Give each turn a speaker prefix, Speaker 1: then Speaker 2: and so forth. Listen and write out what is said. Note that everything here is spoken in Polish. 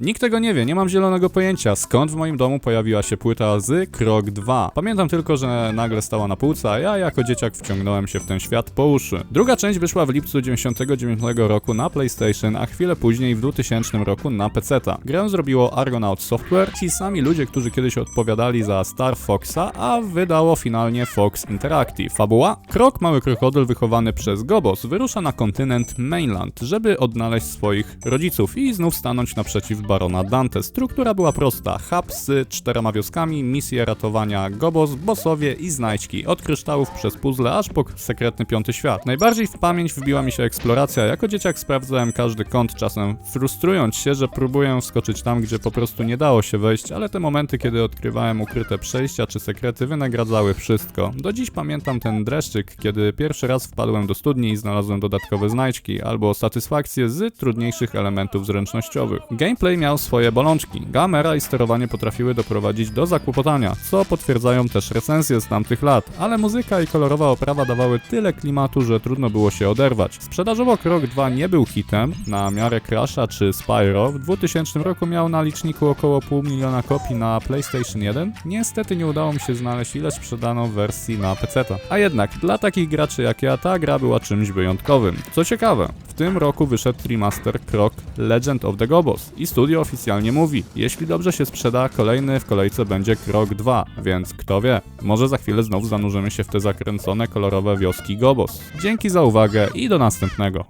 Speaker 1: Nikt tego nie wie, nie mam zielonego pojęcia, skąd w moim domu pojawiła się płyta z Krok 2. Pamiętam tylko, że nagle stała na półce, a ja jako dzieciak wciągnąłem się w ten świat po uszy. Druga część wyszła w lipcu 99 roku na PlayStation, a chwilę później w 2000 roku na PC-ta. Grę zrobiło Argonaut Software, ci sami ludzie, którzy kiedyś odpowiadali za Star Foxa, a wydało finalnie Fox Interactive. Fabuła? Krok, mały krokodyl wychowany przez Gobos, wyrusza na kontynent Mainland, żeby odnaleźć swoich rodziców i znów stanąć naprzeciw barona Dante. Struktura była prosta. Hub z czterema wioskami, misje ratowania Gobos, bossowie i znajdźki. Od kryształów przez puzzle aż po sekretny piąty świat. Najbardziej w pamięć wbiła mi się eksploracja. Jako dzieciak sprawdzałem każdy kąt, czasem frustrując się, że próbuję wskoczyć tam, gdzie po prostu nie dało się wejść, ale te momenty, kiedy odkrywałem ukryte przejścia czy sekrety wynagradzały wszystko. Do dziś pamiętam ten dreszczyk, kiedy pierwszy raz wpadłem do studni i znalazłem dodatkowe znajdźki, albo satysfakcję z trudniejszych elementów zręcznościowych. Gameplay miał swoje bolączki. Gamera i sterowanie potrafiły doprowadzić do zakłopotania, co potwierdzają też recenzje z tamtych lat, ale muzyka i kolorowa oprawa dawały tyle klimatu, że trudno było się oderwać. Sprzedażowo Krok 2 nie był hitem, na miarę Crasha czy Spyro. W 2000 roku miał na liczniku około pół miliona kopii na PlayStation 1. Niestety nie udało mi się znaleźć ile sprzedano wersji na PC. A jednak, dla takich graczy jak ja, ta gra była czymś wyjątkowym. Co ciekawe, tym roku wyszedł remaster Krok Legend of the Gobos i studio oficjalnie mówi, jeśli dobrze się sprzeda, kolejny w kolejce będzie Krok 2, więc kto wie, może za chwilę znów zanurzymy się w te zakręcone kolorowe wioski Gobos. Dzięki za uwagę i do następnego.